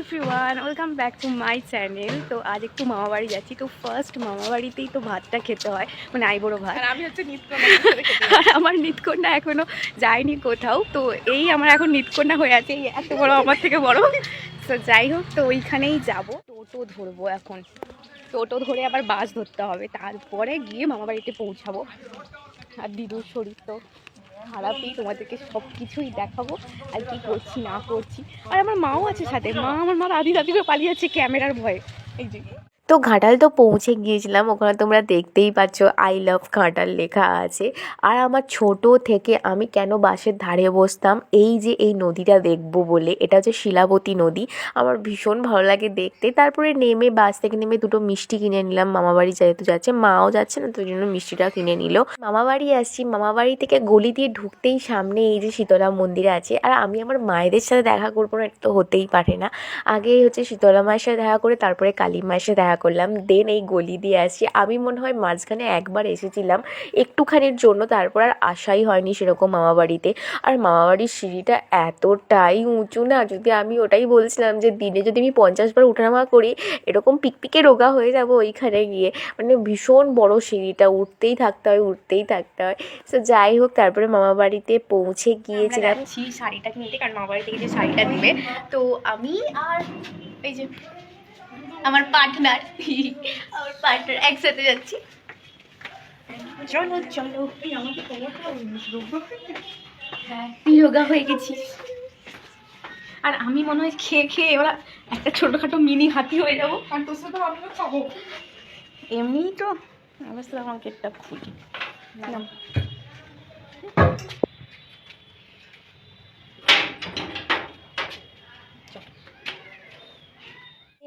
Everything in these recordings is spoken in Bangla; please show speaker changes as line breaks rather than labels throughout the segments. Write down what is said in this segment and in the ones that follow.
Everyone welcome back to my channel তো আজ একটু মামাবাড়ি যাচ্ছি। তো ফার্স্ট মামাবাড়িতেই তো ভাতটা খেতে হয়। মানে আইবড়ো ভাত।
আর আমি হচ্ছে
আর আমার নিতকন্যা এখনও যায়নি কোথাও। তো এই আমার এখন নিতকন্যা হয়ে আছে। এই এত বড় আমার থেকে বড়। তো যাই হোক তো ওইখানেই যাব। টোটো ধরবো এখন। টোটো ধরে আবার বাস ধরতে হবে। তারপরে গিয়ে মামাবাড়িতে পৌঁছাবো। আর দিদুর শরীর তো খারাপই তোমাদেরকে সব কিছুই দেখাবো আর কি করছি, না করছি। আর আমার মাও আছে সাথে। মা, আমার মা রাধি রাধি পালিয়ে যাচ্ছে ক্যামেরার ভয়ে। এই যে।
তো ঘাটাল তো পৌঁছে গিয়েছিলাম, ওখানে তোমরা দেখতেই পাচ্ছ আই লাভ ঘাটাল লেখা আছে। আর আমার ছোট থেকে আমি কেন বাসের ধারে বসতাম, এই যে এই নদীটা দেখব বলে, এটা হচ্ছে শিলাবতী নদী, আমার ভীষণ ভালো লাগে দেখতে। তারপরে নেমে বাস থেকে নেমে দুটো মিষ্টি কিনে নিলাম, মামাবাড়ি যেহেতু যাচ্ছে, মাও যাচ্ছে না তো জন্য মিষ্টিটা কিনে নিল। মামাবাড়ি আসছি, মামাবাড়ি থেকে গলি দিয়ে ঢুকতেই সামনে এই যে শীতলা মন্দির আছে, আর আমি আমার মায়েদের সাথে দেখা করব না, এটা তো হতেই পারে না। আগে হচ্ছে শীতলা মায়ের সাথে দেখা করে, তারপরে কালী মায়ের সাথে দেখা করলাম দেন এই গলি দিয়ে আসি। আমি মনে হয় মাঝখানে একবার এসেছিলাম, একটুখানির জন্য, তারপর আর আসাই হয়নি সেরকম মামাবাড়িতে আর মামাবাড়ির সিঁড়িটা এতটাই উঁচু না, যদি আমি ওটাই বলছিলাম যে দিনে যদি আমি পঞ্চাশ বার উঠানামা করি, এরকম পিকপিকে রোগা হয়ে যাব ওইখানে গিয়ে। মানে ভীষণ বড় সিঁড়িটা, উঠতেই থাকতে হয়, উঠতেই থাকতে হয়। তো যাই হোক, তারপরে মামাবাড়িতে পৌঁছে গিয়েছিলাম।
শাড়িটা কিনতে, কারণ মামাবাড়ি থেকে যে শাড়িটা দিবে তো আমি আর এই যে আমার পার্টনার আমার পার্টনার একসাথে যাচ্ছি। চলো চলো। হ্যাঁ যোগা হয়ে গেছি। আর আমি মনে হয় খেয়ে খেয়ে ওরা একটা ছোটোখাটো মিনি হাতি হয়ে যাব।
আর তোর সাথে আমিও খাব।
এমনিই তো। অবস্থা আমার কেটটা খুলি।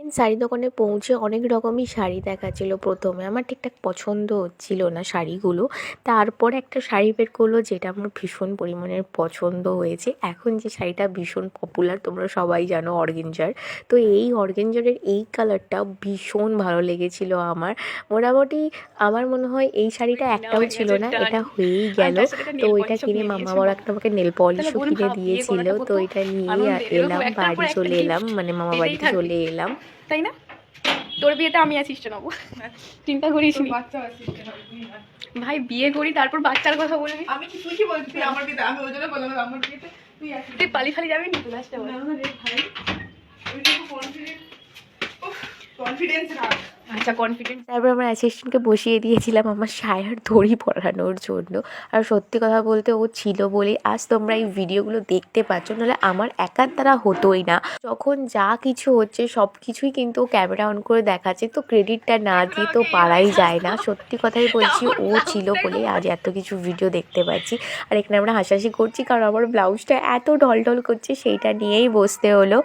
নাও।
শাড়ি দোকানে পৌঁছে অনেক রকমই শাড়ি দেখাচ্ছিল প্রথমে। আমার ঠিকঠাক পছন্দ হচ্ছিল না শাড়িগুলো। তারপর একটা শাড়ি বের করল যেটা আমার ভীষণ পরিমাণের পছন্দ হয়েছে। এখন যে শাড়িটা ভীষণ পপুলার তোমরা সবাই জানো অর্গেঞ্জার। তো এই অর্গেঞ্জারের এই কালারটা ভীষণ ভালো লেগেছিল আমার। মোটামুটি আমার মনে হয় এই শাড়িটা একটাও ছিল না এটা হয়েই গেল। তো ওইটা কিনে মামা বড় একটা আমাকে নেল পলিশও কিনে দিয়েছিল। তো এটা নিয়ে এলাম বাড়ি চলে এলাম মানে মামা বাড়িতে চলে এলাম।
তাই না? তোর বিয়েতে আমি অ্যাসিস্ট্যান্ট হব। চিন্তা করিস নি। ভাই বিয়ে করি তারপর বাচ্চার কথা বলবি?
আমি কি তুই কি বলছিস? তুই আমার বিয়েতে আমি ওই জন্য বললাম আমার বিয়েতে তুই
তুই পালি ফালি যাবি নি? আসতে
না না রে ভাই। কনফিডেন্স রাখ।
আচ্ছা কনফিডেন্স
তারপর আমার অ্যাসিস্ট্যান্টকে বসিয়ে দিয়েছিলাম আমার সায়ার দড়ি পরানোর জন্য। আর সত্যি কথা বলতে ও ছিল বলেই আজ তোমরা এই ভিডিওগুলো দেখতে পাচ্ছ, নাহলে আমার একার দ্বারা হতোই না। যখন যা কিছু হচ্ছে সব কিছুই কিন্তু ও ক্যামেরা অন করে দেখাচ্ছে, তো ক্রেডিটটা না দিয়ে তো পারাই যায় না। সত্যি কথাই বলছি, ও ছিল বলে আজ এত কিছু ভিডিও দেখতে পাচ্ছি। আর এখানে আমরা হাসাহাসি করছি, কারণ আমার ব্লাউজটা এত ঢলঢল করছে, সেইটা নিয়েই বসতে হলো।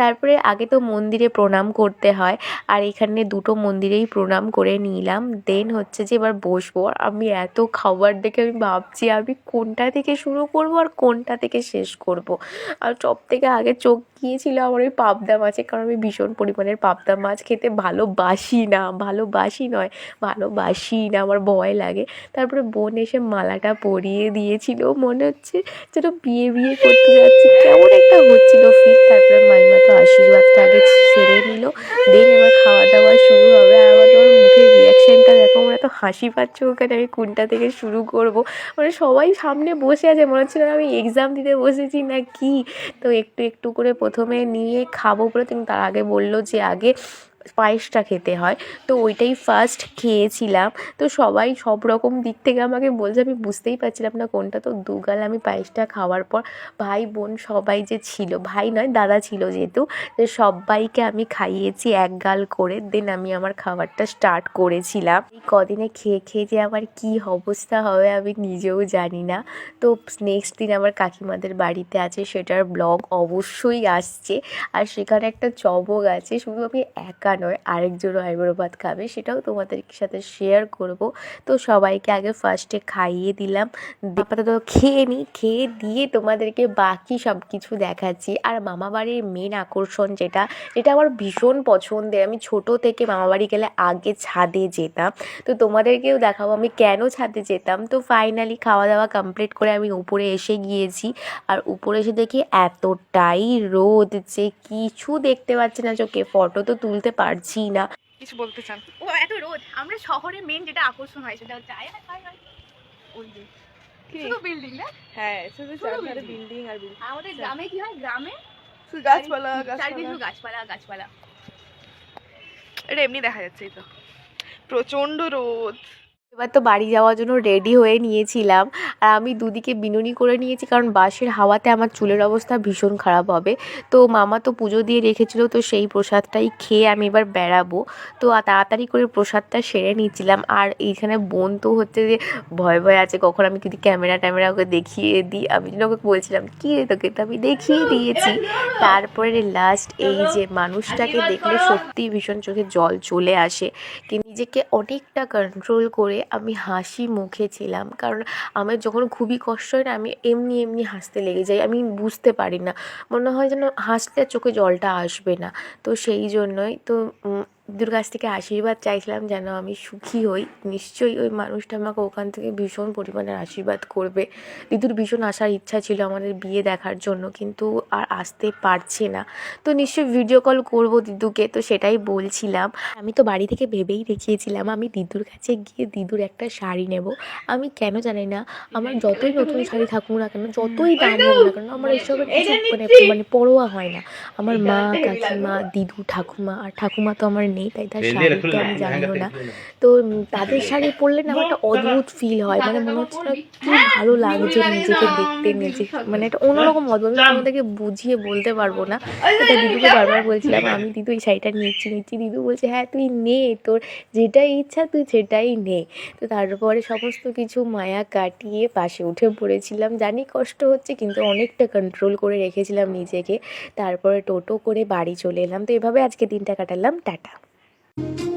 তারপরে আগে তো মন্দিরে প্রণাম করতে হয়, আর এখানে দুটো মন্দিরেই প্রণাম করে নিলাম। দেন হচ্ছে যে এবার বসবো। আমি এত খাবার দেখে আমি ভাবছি, আমি কোনটা থেকে শুরু করব আর কোনটা থেকে শেষ করব? আর সব থেকে আগে চোখ গিয়েছিল আমার ওই পাবদা মাছে কারণ আমি ভীষণ পরিমাণের পাবদা মাছ খেতে ভালোবাসি না। ভালোবাসি নয়, ভালোবাসি না, আমার ভয় লাগে। তারপরে বোন এসে মালাটা পরিয়ে দিয়েছিল। মনে হচ্ছে যেন বিয়ে বিয়ে করতে যাচ্ছি। কেমন একটা হচ্ছিল ফিল তারপরে মাইমা তো আশীর্বাদটা হাসি পাচ্ছে ওখানে, আমি কোনটা থেকে শুরু করব? মানে সবাই সামনে বসে আছে, মনে হচ্ছে না আমি এক্সাম দিতে বসেছি না কি? তো একটু একটু করে প্রথমে নিয়ে খাব বলে তুমি তার আগে বলল যে আগে পায়েসটা খেতে হয়। তো ওইটাই ফার্স্ট খেয়েছিলাম। তো সবাই সব রকম দিক থেকে আমাকে বলছে, আমি বুঝতেই পারছিলাম না কোনটা। তো দুগাল আমি পায়েসটা খাওয়ার পর ভাই বোন সবাই যে ছিল, ভাই নয়, দাদা ছিল যেহেতু, তো সবাইকে আমি খাইয়েছি এক গাল করে। দেন আমি আমার খাবারটা স্টার্ট করেছিলাম। এই কদিনে খেয়ে খেয়ে যে আমার কি অবস্থা হবে আমি নিজেও জানি না। তো নেক্সট দিন আমার কাকিমাদের বাড়িতে আছে, সেটার ব্লগ অবশ্যই আসছে। আর সেখানে একটা চমক আছে, শুধু আমি একা একা নয় আরেকজনও আইবুড়ো ভাত খাবে, সেটাও তোমাদের সাথে শেয়ার করব। তো সবাইকে আগে ফার্স্টে খাইয়ে দিলাম। আপাতত খেয়ে নিই খেয়ে দিয়ে তোমাদেরকে বাকি সব কিছু দেখাচ্ছি। আর মামাবাড়ির মেন আকর্ষণ যেটা এটা আমার ভীষণ পছন্দের, আমি ছোট থেকে মামাবাড়ি গেলে আগে ছাদে যেতাম। তো তোমাদেরকেও দেখাবো আমি কেন ছাদে যেতাম। তো ফাইনালি খাওয়া দাওয়া কমপ্লিট করে আমি উপরে এসে গিয়েছি। আর উপরে এসে দেখি এতটাই রোদ যে কিছু দেখতে পাচ্ছি না চোখে। ফটো তো তুলতে পারছি না।
কিছু বলতে চান?
ও এত রোদ। আমরা শহরে মেন যেটা আকর্ষণ হয় সেটা হচ্ছে আয়, আয়, আয়, আয়। ওই যে,
কি?
শুধু বিল্ডিং না?
হ্যাঁ শুধু চারধারে বিল্ডিং আর বিল্ডিং
আমাদের গ্রামে কি হয়? গ্রামে
শুধু গাছপালা
চারিদিকে
গাছপালা।
শুধু গাছপালা গাছপালা।
এটা এমনি দেখা যাচ্ছে এই তো। প্রচণ্ড রোদ।
এবার তো বাড়ি যাওয়ার জন্য রেডি হয়ে নিয়েছিলাম। আর আমি দুদিকে বিনুনি করে নিয়েছি কারণ বাসের হাওয়াতে আমার চুলের অবস্থা ভীষণ খারাপ হবে। তো মামা তো পুজো দিয়ে রেখেছিল, তো সেই প্রসাদটাই খেয়ে আমি এবার বেড়াবো। তো তাড়াতাড়ি করে প্রসাদটা সেরে নিয়েছিলাম আর এইখানে বোন তো হচ্ছে যে ভয় ভয় আছে, কখন আমি যদি ক্যামেরা ট্যামেরা ওকে দেখিয়ে দিই, আমি যেন ওকে বলছিলাম, কী রে তোকে? তো আমি দেখিয়ে দিয়েছি। তারপরে লাস্ট এই যে মানুষটাকে দেখলে সত্যি ভীষণ চোখে জল চলে আসে। কি নিজেকে অনেকটা কন্ট্রোল করে আমি হাসি মুখে ছিলাম। কারণ আমার যখন খুবই কষ্ট হয় না, আমি এমনি এমনি হাসতে লেগে যাই। আমি বুঝতে পারি না। মনে হয় যেন হাসলে চোখে জলটা আসবে না। তো সেই জন্যই তো দিদুর কাছ থেকে আশীর্বাদ চাইছিলাম যেন আমি সুখী হই। নিশ্চয়ই ওই মানুষটা আমাকে ওখান থেকে ভীষণ পরিমাণে আশীর্বাদ করবে। দিদুর ভীষণ আসার ইচ্ছা ছিল আমাদের বিয়ে দেখার জন্য কিন্তু আর আসতে পারছে না। তো নিশ্চয়ই ভিডিও কল করব দিদুকে তো সেটাই বলছিলাম। আমি তো বাড়ি থেকে ভেবেই রেখেছিলাম আমি দিদুর কাছে গিয়ে দিদুর একটা শাড়ি নেব। আমি কেন জানি না আমার যতই নতুন শাড়ি থাকুক না কেন যতই দাম হোক না কেন আমার এসবের কিছু মানে মানে পরোয়া হয় না। আমার মা কাকিমা দিদু ঠাকুমা আর ঠাকুমা তো আমার নেই তাই তার শাড়ি তো আমি জানিও না। তো তাদের শাড়ি পরলে না একটা অদ্ভুত ফিল হয় মানে মনে হচ্ছে না কি ভালো লাগছে নিজেকে দেখতে নিজে মানে একটা অন্যরকম অদ্ভুত আমি তোমাদেরকে বুঝিয়ে বলতে পারব না। এটা দিদুকে বারবার বলছিলাম আমি দিদু এই শাড়িটা নিচ্ছি নিচ্ছি। দিদু বলছে হ্যাঁ তুই নে তোর যেটাই ইচ্ছা তুই সেটাই নে। তো তারপরে সমস্ত কিছু মায়া কাটিয়ে পাশে উঠে পড়েছিলাম। জানি কষ্ট হচ্ছে কিন্তু অনেকটা কন্ট্রোল করে রেখেছিলাম নিজেকে। তারপরে টোটো করে বাড়ি চলে এলাম। তো এভাবে আজকে দিনটা কাটালাম। টাটা। Thank you